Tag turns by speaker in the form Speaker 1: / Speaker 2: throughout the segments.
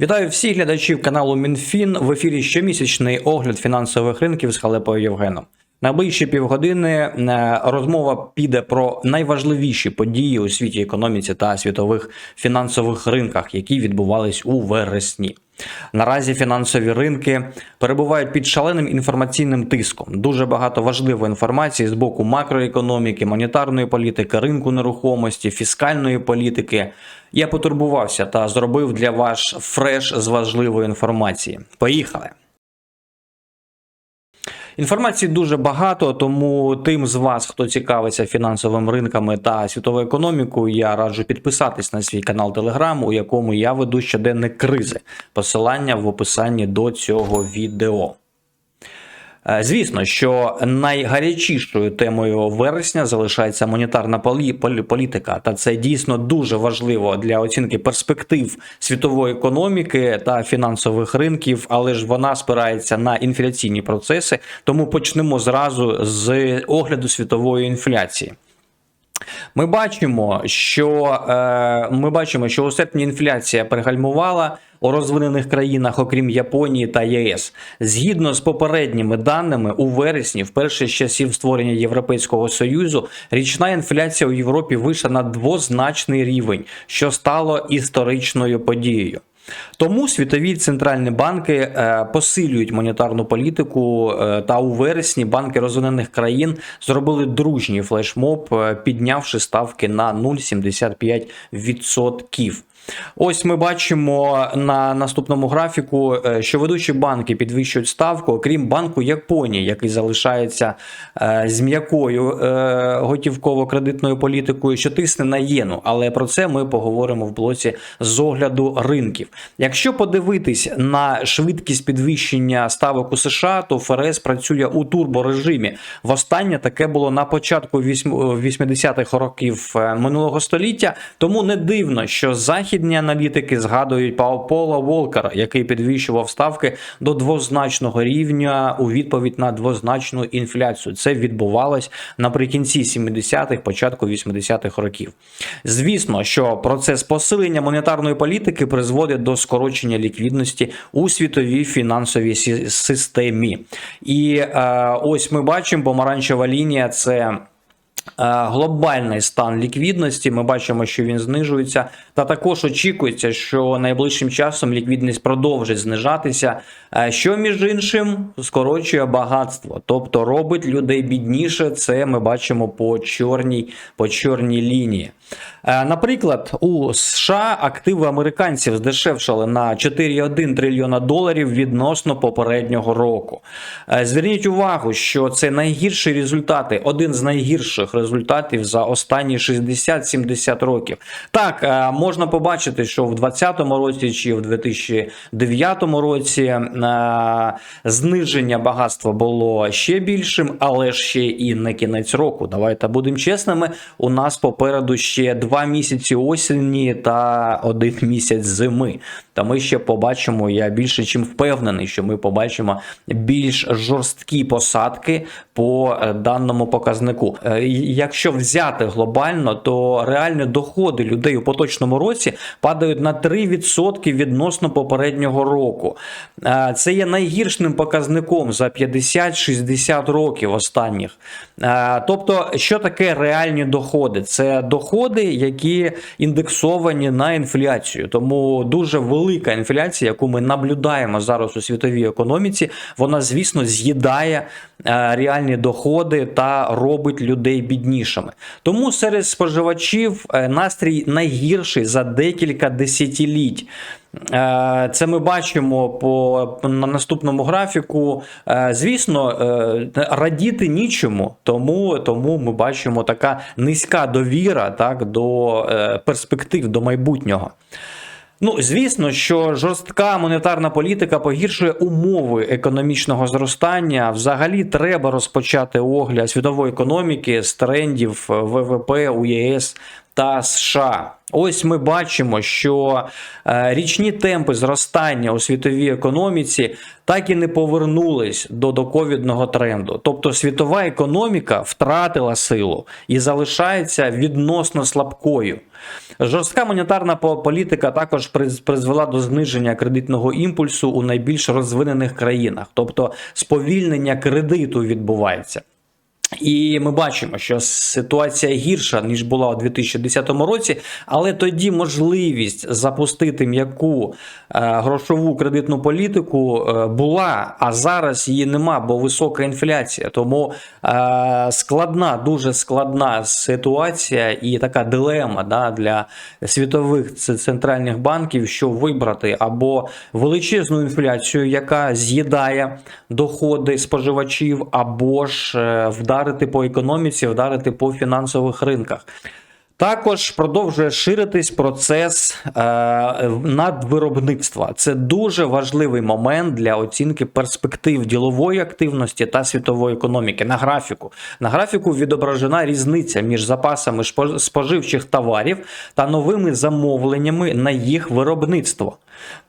Speaker 1: Вітаю всіх глядачів каналу МінФін. В ефірі щомісячний огляд фінансових ринків з Халепою Євгеном. Найближчі півгодини е, розмова піде про найважливіші події у світі економіці та світових фінансових ринках, які відбувались у вересні. Наразі фінансові ринки перебувають під шаленим інформаційним тиском. Дуже багато важливої інформації з боку макроекономіки, монетарної політики, ринку нерухомості, фіскальної політики. Я потурбувався та зробив для вас фреш з важливої інформації. Поїхали! Інформації дуже багато, тому тим з вас, хто цікавиться фінансовими ринками та світовою економікою, я раджу підписатись на свій канал Telegram, у якому я веду щоденник кризи. Посилання в описанні до цього відео. Е, Звісно, що найгарячішою темою вересня залишається монетарна полі- полі- політика, та це дійсно дуже важливо для оцінки перспектив світової економіки та фінансових ринків, але ж вона спирається на інфляційні процеси. Тому почнемо зразу з огляду світової інфляції. Ми бачимо, що е, ми бачимо, що у серпні інфляція пригальмувала у розвинених країнах, окрім Японії та ЄС. Згідно з попередніми даними, у вересні, вперше з часів створення Європейського союзу, річна інфляція у Європі вийшла на двозначний рівень, що стало історичною подією. Тому світові центральні банки е, посилюють монетарну політику. е, Та у вересні банки розвинених країн зробили дружній флешмоб, е, піднявши ставки на 0,75%. Ось ми бачимо на наступному графіку, е, що ведучі банки підвищують ставку, окрім банку Японії, який залишається е, з м'якою е, готівково-кредитною політикою, що тисне на єну. Але про це ми поговоримо в блоці з огляду ринків. Якщо подивитись на швидкість підвищення ставок у США, то ФРС працює у турборежимі. Востаннє таке було на початку 80-х років минулого століття. Тому не дивно, що західні аналітики згадують Пола Волкера, який підвищував ставки до двозначного рівня у відповідь на двозначну інфляцію. Це відбувалось наприкінці 70-х, початку 80-х років. Звісно, що процес посилення монетарної політики призводить до скорочення ліквідності у світовій фінансовій системі. І е, ось ми бачимо помаранчева лінія це. Е, Глобальний стан ліквідності, ми бачимо, що він знижується, та також очікується, що найближчим часом ліквідність продовжить знижатися, е, що між іншим скорочує багатство, тобто робить людей бідніше. Це ми бачимо по чорній, по чорній лінії. Е, Наприклад, у США активи американців здешевшали на 4,1 трильйона доларів відносно попереднього року. Зверніть увагу, що це найгірші результати, один з найгірших результатів за останні 60-70 років. Так, е, можна побачити, що в 2020 році чи в 2009 році е, зниження багатства було ще більшим, але ще і не кінець року. Давайте будемо чесними. У нас попереду ще два місяці осені та один місяць зими. Та ми ще побачимо. Я більше чим впевнений, що ми побачимо більш жорсткі посадки по е, даному показнику. Якщо взяти глобально, то реальні доходи людей у поточному році падають на 3% відносно попереднього року. Е, Це є найгіршим показником за 50-60 років останніх. Е, Тобто, що таке реальні доходи? Це доходи, які індексовані на інфляцію. Тому дуже велика інфляція, яку ми наблюдаємо зараз у світовій економіці, вона, звісно, з'їдає е, реальні доходи та робить людей біднішими. Тому серед споживачів е, настрій найгірший за декілька десятиліть. Е, Це ми бачимо по на наступному графіку. Е, Звісно, радіти нічому, тому, тому ми бачимо така низька довіра так, до перспектив, до майбутнього. Ну, звісно, що жорстка монетарна політика погіршує умови економічного зростання. Взагалі треба розпочати огляд світової економіки з трендів ВВП у ЄС та США. Ось ми бачимо, що е, річні темпи зростання у світовій економіці так і не повернулись до доковідного тренду. Тобто світова економіка втратила силу і залишається відносно слабкою. Жорстка монетарна політика також призвела до зниження кредитного імпульсу у найбільш розвинених країнах, тобто сповільнення кредиту відбувається. І ми бачимо, що ситуація гірша ніж була у 2010 році, але тоді можливість запустити м'яку е, грошову кредитну політику е, була, а зараз її нема, бо висока інфляція. Тому е, складна, дуже складна ситуація і така дилема да, для світових центральних банків, що вибрати або величезну інфляцію, яка з'їдає доходи споживачів, або ж е, вдарити по економіці, вдарити по фінансових ринках. Також продовжує ширитись процес е, надвиробництва. Це дуже важливий момент для оцінки перспектив ділової активності та світової економіки. На графіку на графіку відображена різниця між запасами споживчих товарів та новими замовленнями на їх виробництво.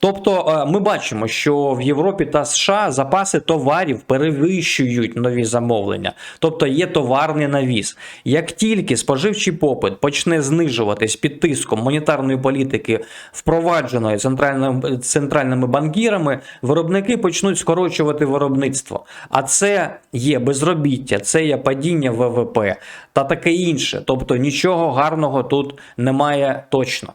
Speaker 1: Тобто е, ми бачимо, що в Європі та США запаси товарів перевищують нові замовлення, тобто є товарний навіс. Як тільки споживчий попит почне знижуватись під тиском монетарної політики, впровадженої центральними, центральними банкірами, виробники почнуть скорочувати виробництво. А це є безробіття, це є падіння ВВП та таке інше. Тобто нічого гарного тут немає точно.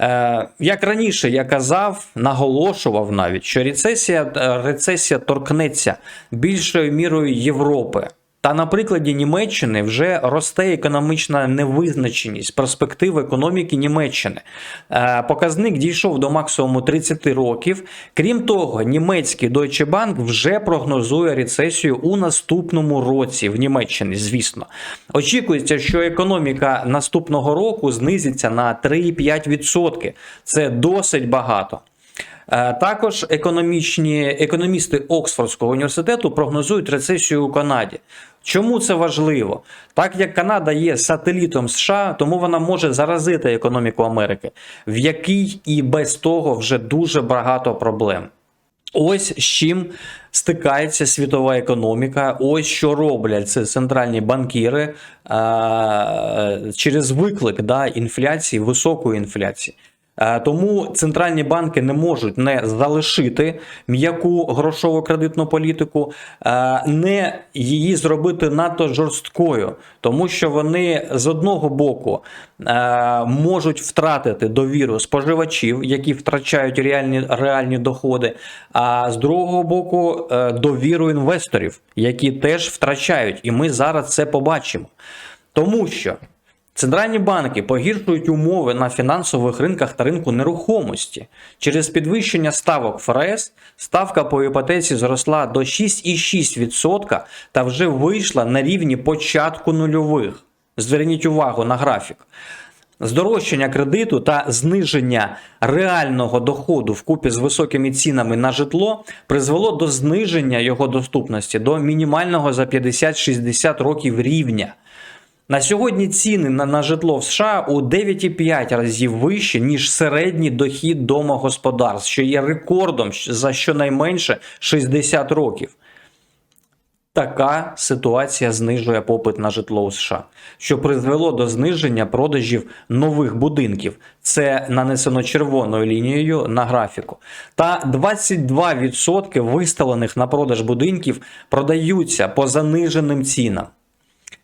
Speaker 1: Е, Як раніше я казав, наголошував навіть, що рецесія, е, рецесія торкнеться більшою мірою Європи. Та на прикладі Німеччини вже росте економічна невизначеність перспектив економіки Німеччини. Е, Показник дійшов до максимуму 30 років. Крім того, німецький Deutsche Bank вже прогнозує рецесію у наступному році в Німеччині. Звісно, очікується, що економіка наступного року знизиться на 3,5%. Це досить багато. Е, Також економічні економісти Оксфордського університету прогнозують рецесію у Канаді. Чому це важливо? Так як Канада є сателітом США, тому вона може заразити економіку Америки, в якій і без того вже дуже багато проблем. Ось з чим стикається світова економіка. Ось що роблять це центральні банкіри е, через виклик да, інфляції, високої інфляції. Е, Тому центральні банки не можуть не залишити м'яку грошову кредитну політику, е, не її зробити надто жорсткою, тому що вони з одного боку е, можуть втратити довіру споживачів, які втрачають реальні, реальні доходи, а з другого боку довіру інвесторів, які теж втрачають. І ми зараз це побачимо. Тому що Центральні банки погіршують умови на фінансових ринках та ринку нерухомості. Через підвищення ставок ФРС ставка по іпотеці зросла до 6,6% та вже вийшла на рівні початку нульових. Зверніть увагу на графік. Здорожчання кредиту та зниження реального доходу вкупі з високими цінами на житло призвело до зниження його доступності до мінімального за 50-60 років рівня. На сьогодні ціни на, на житло в США у 9,5 разів вищі, ніж середній дохід домогосподарств, що є рекордом за щонайменше 60 років. Така ситуація знижує попит на житло у США, що призвело до зниження продажів нових будинків. Це нанесено червоною лінією на графіку. Та 22% виставлених на продаж будинків продаються по заниженим цінам.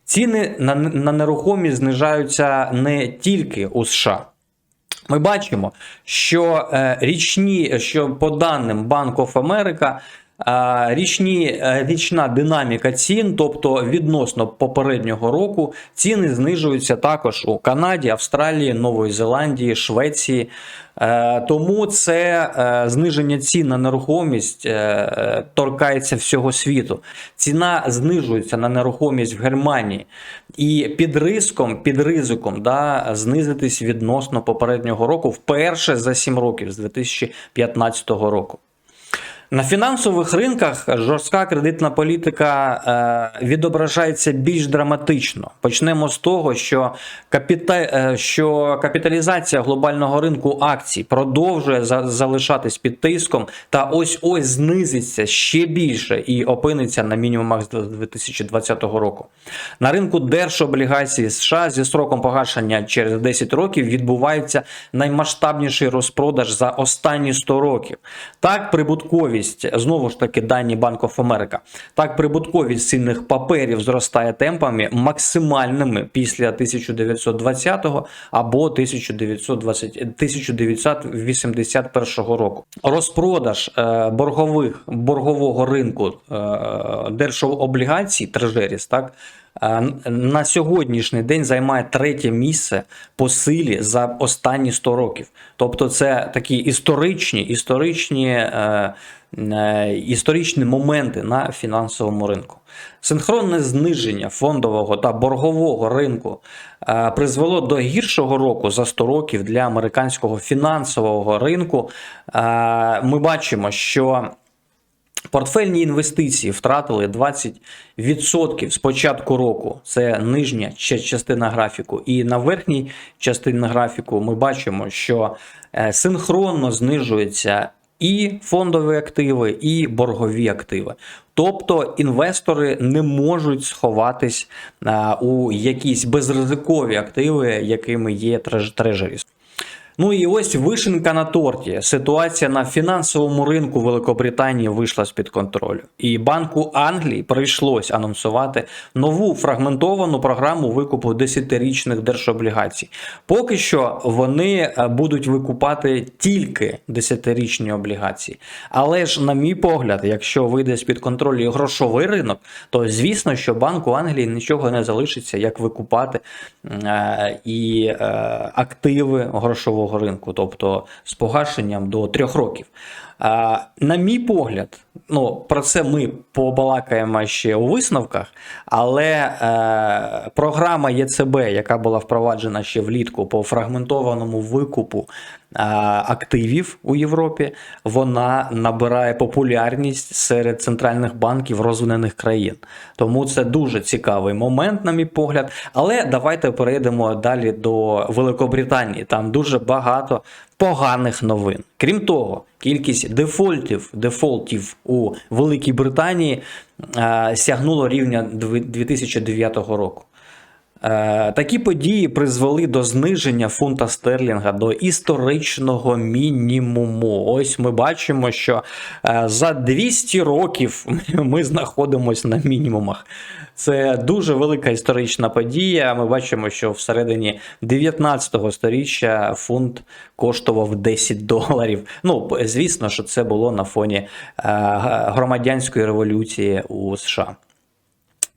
Speaker 1: Ціни на, на нерухомість знижаються не тільки у США. Ми бачимо, що е, річні, що по даним Bank е, річні, е, річна динаміка цін, тобто відносно попереднього року, ціни знижуються також у Канаді, Австралії, Нової Зеландії, Швеції. Е, Тому це е, зниження цін на нерухомість торкається всього світу. Ціна знижується на нерухомість в Германії, і під риском, під ризиком, да, знизитись відносно попереднього року вперше за 7 років з 2015 року. На фінансових ринках жорстка кредитна політика е, відображається більш драматично. Почнемо з того, що, капіта... е, що капіталізація глобального ринку акцій продовжує за... залишатись під тиском, та ось ось знизиться ще більше і опиниться на мінімумах з 2020 року. На ринку держоблігацій США зі сроком погашення через 10 років відбувається наймасштабніший розпродаж за останні 100 років. Так, прибутковість, знову ж таки, дані Bank of America, так прибутковість цінних паперів зростає темпами максимальними після 1920 або 1920, 1981 року. Розпродаж е, боргових боргового ринку е, держоблігацій трежеріс, так. Е, На сьогоднішній день займає третє місце по силі за останні 100 років. Тобто, це такі історичні, історичні, е, е, історичні моменти на фінансовому ринку. Синхронне зниження фондового та боргового ринку призвело до гіршого року за 100 років для американського фінансового ринку. Ми бачимо, що Портфельні інвестиції втратили 20% з початку року. Це нижня ча- частина графіку. І на верхній частині графіку ми бачимо, що е, синхронно знижуються і фондові активи, і боргові активи. Тобто інвестори не можуть сховатись у якісь безризикові активи, якими є треж- трежеріс. Ну і ось вишенка на торті. Ситуація на фінансовому ринку Великобританії вийшла з-під контролю. І Банку Англії прийшлось анонсувати нову фрагментовану програму викупу 10-річних держоблігацій. Поки що вони е, будуть викупати тільки 10-річні облігації. Але ж, на мій погляд, якщо вийде з-під контролю грошовий ринок, то звісно, що Банку Англії нічого не залишиться, як викупати е, і е, активи грошового ринку, тобто з погашенням до трьох років. На мій погляд, ну про це ми побалакаємо ще у висновках, але е, програма ЄЦБ, яка була впроваджена ще влітку по фрагментованому викупу е, активів у Європі, вона набирає популярність серед центральних банків розвинених країн. Тому це дуже цікавий момент, на мій погляд. Але давайте перейдемо далі до Великобританії. Там дуже багато поганих новин. Крім того, кількість дефолтів дефолтів у Великій Британії е, сягнуло рівня 2009 року. Е, Такі події призвели до зниження фунта стерлінга до історичного мінімуму. Ось ми бачимо, що е, за 200 років ми знаходимося на мінімумах. Це дуже велика історична подія. Ми бачимо, що всередині 19 століття фунт коштував 10 доларів. Ну, звісно, що це було на фоні е, громадянської революції у США.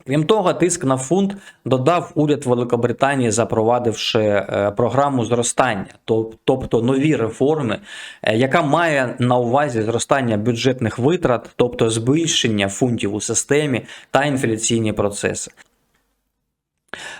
Speaker 1: Крім того, тиск на фунт додав уряд Великобританії, запровадивши е, програму зростання, тобто нові реформи, е, яка має на увазі зростання бюджетних витрат, тобто збільшення фунтів у системі та інфляційні процеси.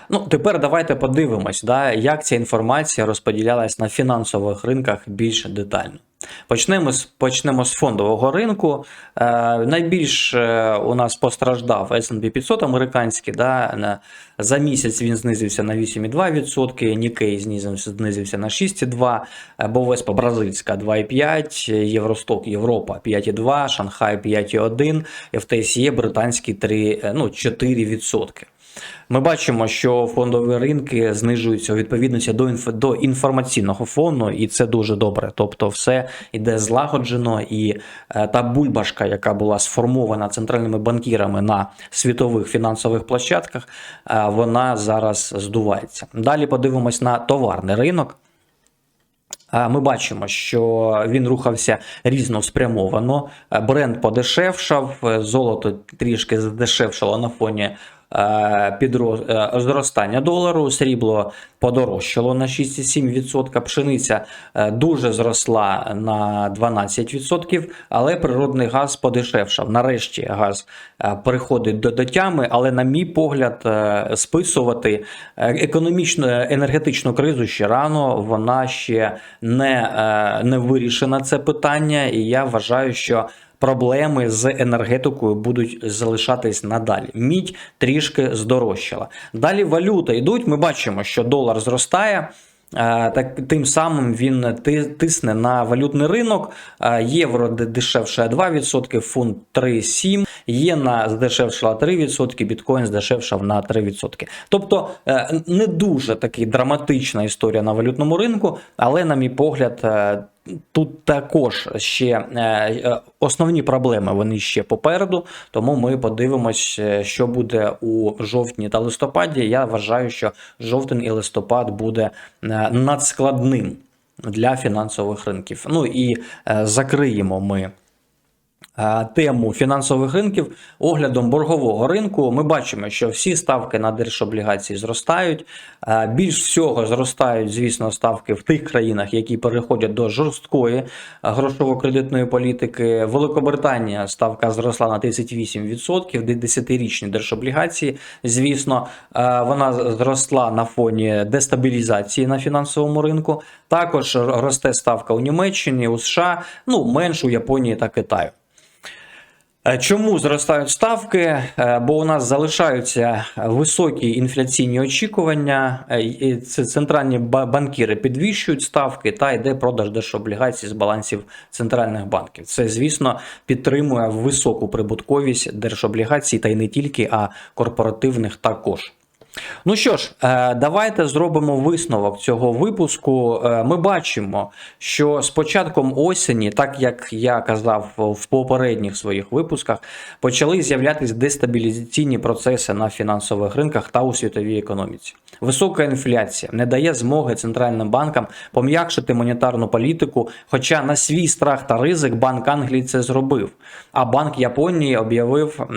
Speaker 1: Ну, тепер давайте подивимось, да, як ця інформація розподілялась на фінансових ринках більш детально. Почнемо з, почнемо з фондового ринку. Е, найбільш е, у нас постраждав S&P 500 американський. Да, за місяць він знизився на 8,2%, Nikkei знизився, знизився на 6,2%, е, Бовеспа бразильська 2,5%, Євросток Європа 5,2%, Шанхай 5,1%, FTSE британський 3, е, ну, 4%. Ми бачимо, що фондові ринки знижуються у відповідності до інф... до інформаційного фону, і це дуже добре. Тобто, все йде злагоджено, і е, та бульбашка, яка була сформована центральними банкірами на світових фінансових площадках, е, вона зараз здувається. Далі подивимось на товарний ринок. Ми бачимо, що він рухався різно спрямовано. Бренд подешевшав, золото трішки здешевшало на фоні е, е, зростання долару, срібло подорожчало на 6,7%, пшениця е, дуже зросла на 12%, але природний газ подешевшав. Нарешті газ е, переходить до, до тями, але, на мій погляд, е, списувати е, економічну е, енергетичну кризу ще рано, вона ще не, е, не вирішена це питання, і я вважаю, що проблеми з енергетикою будуть залишатись надалі. Мідь трішки здорожчала. Далі валюта йдуть. Ми бачимо, що долар зростає. Е, Так тим самим він тисне на валютний ринок. Е, Євро де- дешевше 2%, фунт 3,7%, єна здешевшала 3%, біткоін здешевшав на 3%. Тобто е, не дуже таки драматична історія на валютному ринку, але, на мій погляд, е, Тут також ще е, основні проблеми вони ще попереду, тому ми подивимось, що буде у жовтні та листопаді. Я вважаю, що жовтень і листопад буде надскладним для фінансових ринків. Ну і закриємо ми тему фінансових ринків оглядом боргового ринку. Ми бачимо, що всі ставки на держоблігації зростають. Е, Більш всього зростають, звісно, ставки в тих країнах, які переходять до жорсткої е, грошово-кредитної політики. Великобританія ставка зросла на 38%, де 10-річні держоблігації. Звісно, е, вона зросла на фоні дестабілізації на фінансовому ринку. Також росте ставка у Німеччині, у США, ну менш у Японії та Китаю. Е, Чому зростають ставки? Е, Бо у нас залишаються високі інфляційні очікування. е, Центральні ба- банкіри підвищують ставки та йде продаж держоблігацій з балансів центральних банків. Це, звісно, підтримує високу прибутковість держоблігацій та й не тільки, а корпоративних також. Ну що ж, е, давайте зробимо висновок цього випуску. Е, Ми бачимо, що з початком осені, так як я казав в попередніх своїх випусках, почали з'являтися дестабілізаційні процеси на фінансових ринках та у світовій економіці. Висока інфляція не дає змоги центральним банкам пом'якшити монетарну політику. Хоча на свій страх та ризик Банк Англії це зробив. А Банк Японії об'явив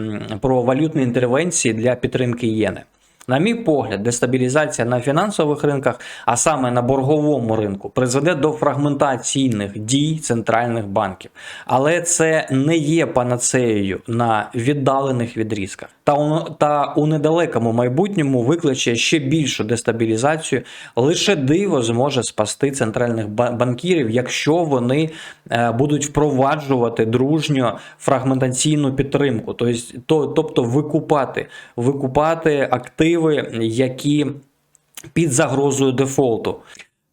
Speaker 1: про валютні інтервенції для підтримки єни. На мій погляд, дестабілізація на фінансових ринках, а саме на борговому ринку, призведе до фрагментаційних дій центральних банків. Але це не є панацеєю на віддалених відрізках. Та у, та у недалекому майбутньому викличе ще більшу дестабілізацію. Лише диво зможе спасти центральних банкірів, якщо вони е, будуть впроваджувати дружньо фрагментаційну підтримку, тобто, то, тобто викупати, викупати активи, які під загрозою дефолту.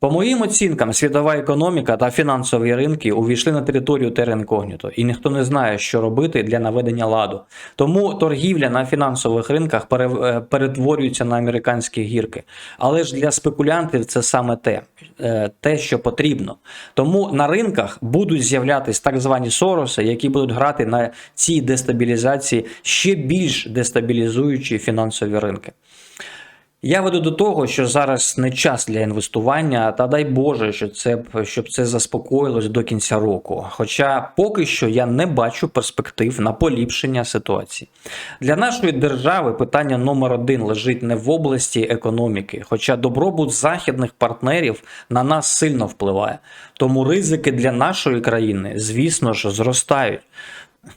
Speaker 1: По моїм оцінкам, світова економіка та фінансові ринки увійшли на територію теренкогніто, і ніхто не знає, що робити для наведення ладу. Тому торгівля на фінансових ринках е, перетворюється на американські гірки. Але ж для спекулянтів це саме те, е, те, що потрібно. Тому на ринках будуть з'являтись так звані сороси, які будуть грати на цій дестабілізації ще більш дестабілізуючі фінансові ринки. Я веду до того, що зараз не час для інвестування, та дай Боже, що це щоб це заспокоїлось до кінця року. Хоча поки що я не бачу перспектив на поліпшення ситуації. Для нашої держави питання номер один лежить не в області економіки, хоча добробут західних партнерів на нас сильно впливає. Тому ризики для нашої країни, звісно ж, зростають.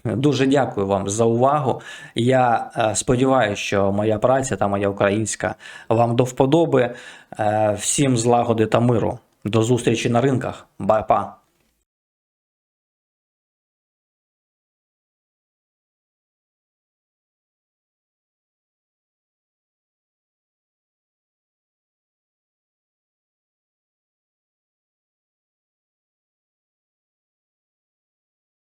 Speaker 1: Дуже дякую вам за увагу. Я е, сподіваюся, що моя праця та моя українська вам до вподоби. Е, Всім злагоди та миру. До зустрічі на ринках. Ба-па.